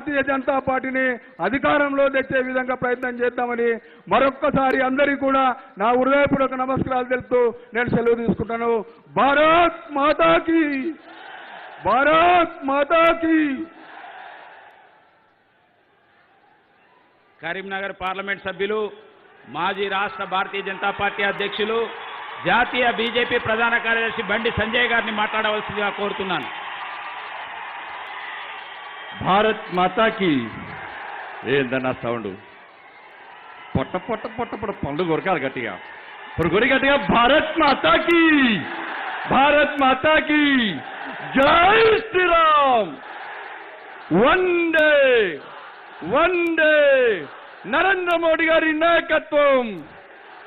భారతీయ జనతా పార్టీని అధికారంలో తెచ్చే విధంగా ప్రయత్నం చేద్దామని మరొక్కసారి అందరికీ కూడా నా హృదయపూర్వక నమస్కారాలు తెలుపుతూ నేను సెలవు తీసుకుంటాను. భారత్ మాతాకి! భారత్ మాతాకి! కరీంనగర్ పార్లమెంట్ సభ్యులు మాజీ రాష్ట్ర భారతీయ జనతా పార్టీ అధ్యక్షులు జాతీయ బీజేపీ ప్రధాన కార్యదర్శి బండి సంజయ్ గారిని మాట్లాడవలసిందిగా కోరుతున్నాను. భారత్ మాతాకి ఏందన్నా సౌండ్? పొట్ట పొట్ట పొట్ట పొట్ట పండు కొరకాలి గట్టిగా. ఇప్పుడు కొరి గట్టిగా భారత్ మాతాకి భారత్ మాతాకి జై Shriram! One day one day Narendra Modi గారి నాయకత్వం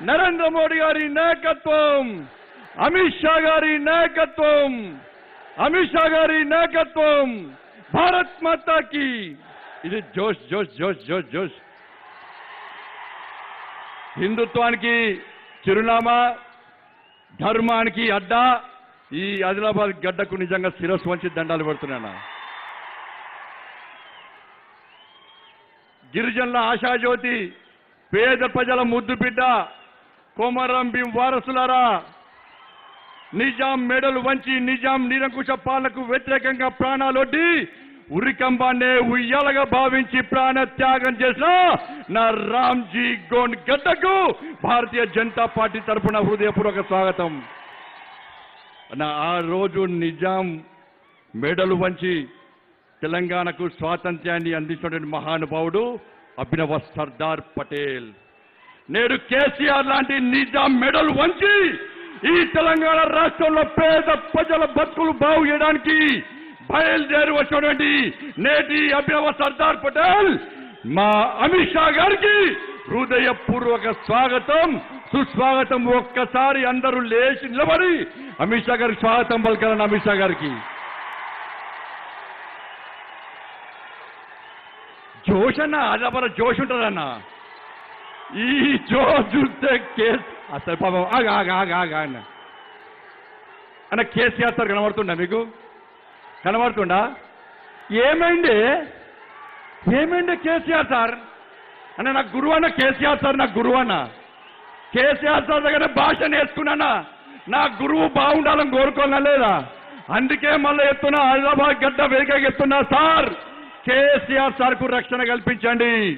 నరేంద్ర మోడీ గారి నాయకత్వం అమిత్ షా గారి నాయకత్వం అమిత్ షా గారి నాయకత్వం భారత్ మాతాకి ఇది జోష్ జోష్ జోష్ జోష్ జోష్. హిందుత్వానికి చిరునామా ధర్మానికి అడ్డా. ఈ ఆదిలాబాద్ గడ్డకు నిజంగా శిరస్సు వంచి దండాలు పెడుతున్నాను? గిరిజనుల ఆశాజ్యోతి పేద ప్రజల ముద్దు బిడ్డ కోమరం భీం వారసులారా. నిజాం మెడలు వంచి నిజాం నిరంకుశ పాలకు వ్యతిరేకంగా ప్రాణాలొడ్డి ఉరికంబాన్నే ఉయ్యాలగా భావించి ప్రాణ త్యాగం చేసిన నా రామ్జీ గోండ్ గడ్డకు భారతీయ జనతా పార్టీ తరఫున హృదయపూర్వక స్వాగతం. నా ఆ రోజు నిజాం మెడలు వంచి తెలంగాణకు స్వాతంత్ర్యాన్ని అందించినటువంటి మహానుభావుడు అభినవ సర్దార్ పటేల్. నేడు కేసీఆర్ లాంటి నిజాం మెడలు వంచి ఈ తెలంగాణ రాష్ట్రంలో పేద ప్రజల బతుకులు బాగు చేయడానికి బయలుదేరి వచ్చినటువంటి నేటి అభ్యవ సర్దార్ పటేల్ మా అమిత్ షా గారికి హృదయపూర్వక స్వాగతం సుస్వాగతం ఒక్కసారి అందరూ లేచి నిలబడి. అమిత్ షా గారికి స్వాగతం పలకాలని అమిత్ షా గారికి. జోష్ అన్న అదపర జోష్ ఉంటుందన్న ఈ జోష్ చూస్తే కేసు అసలు పాపం. ఆగ ఆగా ఆగ ఆగా అన్న. అన్న కేసీఆర్ సార్ కనబడుతుండ మీకు? కనబడుతుండా ఏమైంది? ఏమైంది కేసీఆర్ సార్? అన్న నాకు గురువు అన్న కేసీఆర్ సార్ నాకు గురువు అన్న కేసీఆర్ సార్ దగ్గర భాష నేర్చుకున్నానా? నా గురువు బాగుండాలని కోరుకోనా లేదా? అందుకే మళ్ళీ ఎత్తున్నా హైదరాబాద్ గడ్డ వేగంగా ఎత్తున్నా సార్. కేసీఆర్ సార్కు రక్షణ కల్పించండి.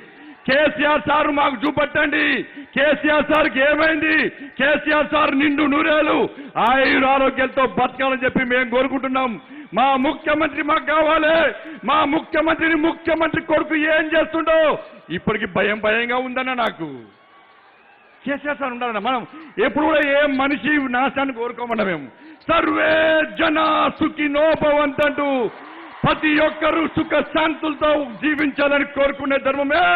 కేసీఆర్ సార్ మాకు చూపట్టండి. కేసీఆర్ సార్కి ఏమైంది? కేసీఆర్ సార్ నిండు నూరేలు ఆయుర ఆరోగ్యాలతో బతకాలని చెప్పి మేము కోరుకుంటున్నాం. మా ముఖ్యమంత్రి మాకు కావాలి. మా ముఖ్యమంత్రిని ముఖ్యమంత్రి కొడుకు ఏం చేస్తుండో ఇప్పటికి భయం భయంగా ఉందన్న నాకు. కేసీఆర్ సార్ ఉండాలన్న మనం ఎప్పుడు కూడా ఏ మనిషి నాశాన్ని కోరుకోమన్నా మేము. సర్వే జన సుఖి నోభవంత్ అంటూ ప్రతి ఒక్కరూ సుఖ శాంతులతో జీవించాలని కోరుకునే ధర్మమే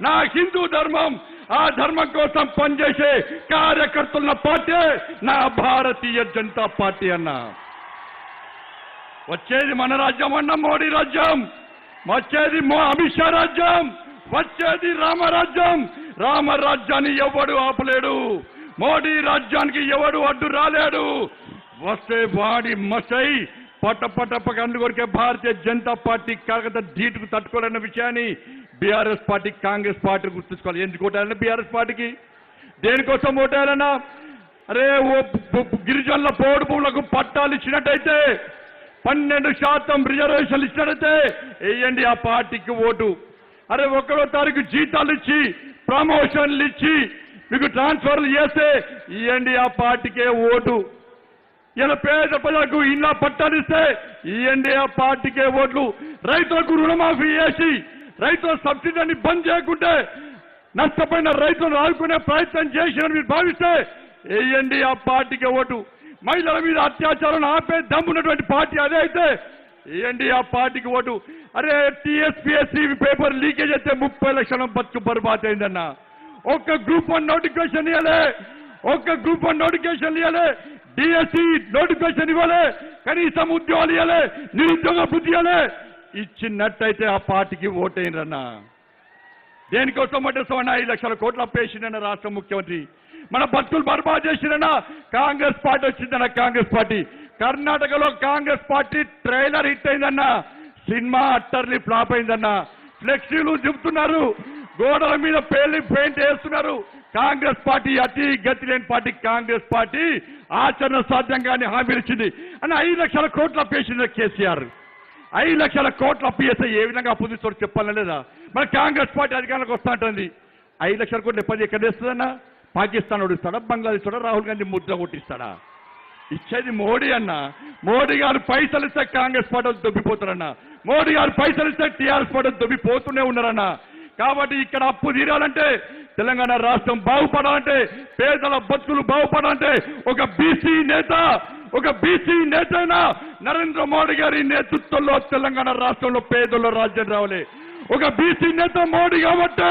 నా హిందూ ధర్మం. ఆ ధర్మం కోసం పనిచేసే కార్యకర్తల పార్టీ నా భారతీయ జనతా పార్టీ అన్నా. వచ్చేది మన రాజ్యం అన్న మోడీ రాజ్యం. వచ్చేది మో అమిత్ షా రాజ్యం. వచ్చేది రామరాజ్యం రామరాజ్యాన్ని ఎవడు ఆపలేడు? మోడీ రాజ్యానికి ఎవడు అడ్డు రాలేడు? వస్తే వాడి మసై పట్ట పట్ట పక్క కొరికే భారతీయ జనతా పార్టీ కాకత ధీటుకు తట్టుకోలేని విషయాన్ని బీఆర్ఎస్ పార్టీ కాంగ్రెస్ పార్టీ గుర్తుంచుకోవాలి. ఎందుకు ఓటాలన్నా బీఆర్ఎస్ పార్టీకి? దేనికోసం ఓటాలన్నా అరే ఓ గిరిజనుల పోడు భూములకు పట్టాలు ఇచ్చినట్టయితే పన్నెండు శాతం రిజర్వేషన్లు ఇచ్చినట్టయితే వేయండి ఆ పార్టీకి ఓటు. అరే ఒకటో తారీఖు జీతాలు ఇచ్చి ప్రమోషన్లు ఇచ్చి మీకు ట్రాన్స్ఫర్లు చేస్తే ఇవ్వండి e ఆ పార్టీకే ఓటు. ఇలా పేద ప్రజలకు ఇళ్ళ పట్టాలిస్తే ఇవ్వండి e ఆ పార్టీకే ఓట్లు. రైతులకు రుణమాఫీ చేసి రైతుల సబ్సిడీని బంద్ చేయకుంటే నష్టపోయిన రైతులను ఆదుకునే ప్రయత్నం చేసినని మీరు భావిస్తే వేయండి e ఆ పార్టీకి ఓటు. మహిళల మీద అత్యాచారం ఆపే దమ్మున్నటువంటి పార్టీ అదే అయితే. ఏంటి ఆ పార్టీకి ఓటు. అరే టీఎస్పీఎస్సీ పేపర్ లీకేజ్ అయితే ముప్పై లక్షల బతుకు బర్బాద్ అయిందన్న. ఒక్క గ్రూప్ వన్ నోటిఫికేషన్ ఇవ్వలే. ఒక్క గ్రూప్ వన్ నోటిఫికేషన్ ఇవ్వలే. డిఎస్సి నోటిఫికేషన్ ఇవ్వలే. కనీసం ఉద్యోగాలు ఇవ్వలే. నిరుద్యోగ బుద్ధి ఇవ్వలే. ఇచ్చినట్టయితే ఆ పార్టీకి ఓటైనరన్నా దేనికోసం అంటే సోనా ఐదు లక్షల కోట్ల అప్పేసిందన్న రాష్ట్ర ముఖ్యమంత్రి. మన బతుకులు బర్బాద్ చేసిందన్న కాంగ్రెస్ పార్టీ వచ్చిందన్న కాంగ్రెస్ పార్టీ. కర్ణాటకలో కాంగ్రెస్ పార్టీ ట్రైలర్ హిట్ అయిందన్న. సినిమా అట్టర్లీ ఫ్లాప్ అయిందన్న. ఫ్లెక్సీలు చెబుతున్నారు గోడల మీద పేలి పెయింట్ వేస్తున్నారు. కాంగ్రెస్ పార్టీ అతి గతి లేని పార్టీ కాంగ్రెస్ పార్టీ ఆచరణ సాధ్యంగానే హామీలు ఇచ్చింది. అని ఐదు లక్షల కోట్లు అప్పేసింది కేసీఆర్. ఐదు లక్షల కోట్లు అప్పు చేస్తే ఏ విధంగా అప్పు తీసుకోవడం చెప్పాలని లేదా? మరి కాంగ్రెస్ పార్టీ అధికారంలోకి వస్తా ఉంటుంది ఐదు లక్షల కోట్లు ఎప్పటి ఎక్కడ వేస్తుందన్నా? పాకిస్తాన్ ఓడిస్తాడా బంగ్లాదేశ్ కూడా రాహుల్ గాంధీ ముద్ర కొట్టిస్తాడా? ఇచ్చేది మోడీ అన్న. మోడీ గారు పైసలు ఇస్తే కాంగ్రెస్ పార్టీ వాళ్ళు దొబ్బిపోతారన్న. మోడీ గారు పైసలు ఇస్తే టీఆర్ఎస్ పార్టీ దొబ్బిపోతూనే ఉన్నారన్న. కాబట్టి ఇక్కడ అప్పు తీరాలంటే తెలంగాణ రాష్ట్రం బాగుపడాలంటే పేదల బతుకులు బాగుపడాలంటే ఒక బీసీ నేత ఒక బీసీ నేత నరేంద్ర మోడీ గారి నేతృత్వంలో తెలంగాణ రాష్ట్రంలో పేదల రాజ్యం రావాలి. ఒక బీసీ నేత మోడీ కాబట్టి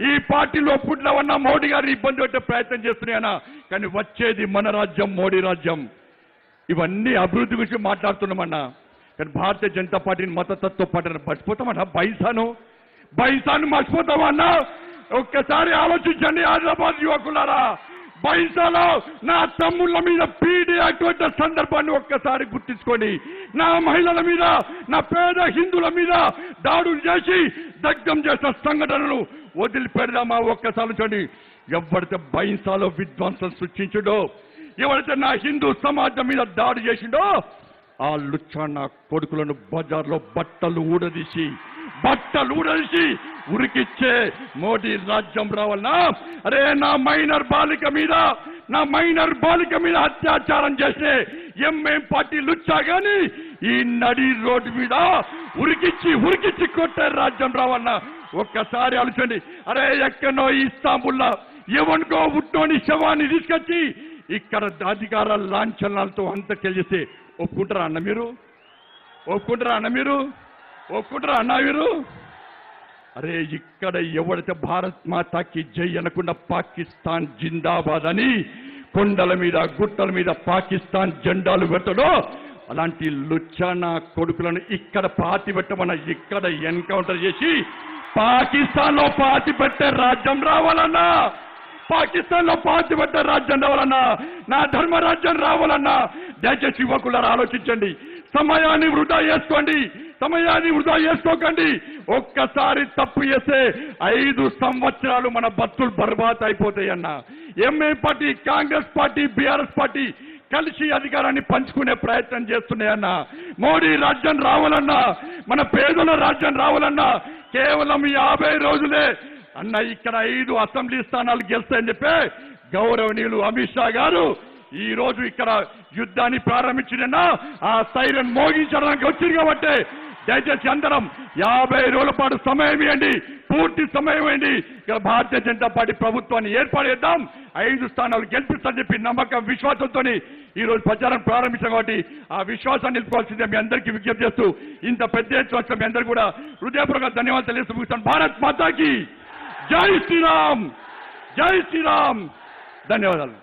ఈ పార్టీలో పుట్టినవన్న మోడీ గారిని ఇబ్బంది పెట్టే ప్రయత్నం చేస్తున్నాయనా కానీ వచ్చేది మన రాజ్యం మోడీ రాజ్యం. ఇవన్నీ అభివృద్ధి గురించి మాట్లాడుతున్నామన్నా కానీ భారతీయ జనతా పార్టీని మతతత్వ పార్టీని మర్చిపోతామన్నా బైసాను బైసాను మర్చిపోతామన్నా ఒక్కసారి ఆలోచించండి హైదరాబాద్ యువకులారా. బైసాలో నా తమ్ముళ్ళ మీద పీడీ అటువంటి సందర్భాన్ని ఒక్కసారి గుర్తించుకోండి నా మహిళల మీద నా పేద హిందువుల మీద దాడులు చేసి దగ్ధం చేసిన సంఘటనలు వదిలిపెడదామా ఒక్కసారి చూడండి. ఎవరితే భయంసాలో విద్వాంసం సృష్టించడో ఎవరైతే నా హిందూ సమాజం మీద దాడి చేసిండో ఆ లుచ్చా కొడుకులను బజార్లో బట్టలు ఊడదీసి బట్టలు ఊడదీసి ఉరికిచ్చే మోడీ రాజ్యం రావాలనా? అరే నా మైనర్ బాలిక మీద నా మైనర్ బాలిక మీద అత్యాచారం చేసే ఎంఎం పార్టీ లుచ్చా కానీ ఈ నడి రోడ్డు మీద ఉరికిచ్చి ఉరికిచ్చి కొట్టే రాజ్యం రావాలన్నా ఒక్కసారి ఆలోచండి అరే ఎక్కడో ఇస్తాంబుల్లా ఎవరికో ఉట్టోని శవాన్ని తీసుకొచ్చి ఇక్కడ అధికార లాంఛనాలతో అంతకెళ్ళిస్తే ఒప్పుకుంటారా అన్న మీరు? ఒప్పుకుంటారా అన్న మీరు? ఒప్పుకుంటారా అన్న మీరు అరే ఇక్కడ ఎవడైతే భారత్ మాతాకి జై అనకుండా పాకిస్తాన్ జిందాబాద్ అని కొండల మీద గుట్టల మీద పాకిస్తాన్ జెండాలు పెట్టడో అలాంటి లుచ్చానా కొడుకులను ఇక్కడ పాతి పెట్టమన్న ఇక్కడ ఎన్కౌంటర్ చేసి పాకిస్తాన్లో పాతి పెట్టే రాజ్యం రావాలన్నా పాకిస్తాన్లో పాతి పెట్టే రాజ్యం రావాలన్నా నా ధర్మ రాజ్యం రావాలన్నా దయచేసి యువకులారు ఆలోచించండి. సమయాన్ని వృధా చేసుకోండి. సమయాన్ని వృధా చేసుకోకండి. ఒక్కసారి తప్పు చేస్తే ఐదు సంవత్సరాలు మన బతులు బర్బాద్ అయిపోతాయి అన్న MA party Congress party BRS party కలిసి అధికారాన్ని పంచుకునే ప్రయత్నం చేస్తున్నాయన్నా. మోడీ రాజ్యం రావాలన్నా మన పేదల రాజ్యం రావాలన్నా కేవలం యాభై రోజులే. అన్న ఇక్కడ ఐదు అసెంబ్లీ స్థానాలు గెలుస్తాయని చెప్పి గౌరవనీయులు అమిత్ షా గారు ఈ రోజు ఇక్కడ యుద్ధాన్ని ప్రారంభించిన ఆ సైరన్ మోగించడానికి వచ్చింది కాబట్టి దయచేసి అందరం యాభై రోజుల పాటు సమయం ఇవ్వండి. పూర్తి సమయమైంది ఇక్కడ భారతీయ జనతా పార్టీ ప్రభుత్వాన్ని ఏర్పాటు చేద్దాం. ఐదు స్థానాలు గెలిపిస్తామని చెప్పి నమ్మకం విశ్వాసంతో ఈ రోజు ప్రచారం ప్రారంభించాం కాబట్టి ఆ విశ్వాసాన్ని నిలుపుకోవాల్సిందే మీ అందరికీ విజ్ఞప్తి చేస్తూ ఇంత పెద్ద ఎత్తు వచ్చిన మీ అందరూ కూడా హృదయపూర్వక ధన్యవాదాలు తెలియజేస్తూ ముగిస్తాను భారత్ మాతాకి జై శ్రీరామ్! జై శ్రీరామ్! ధన్యవాదాలు.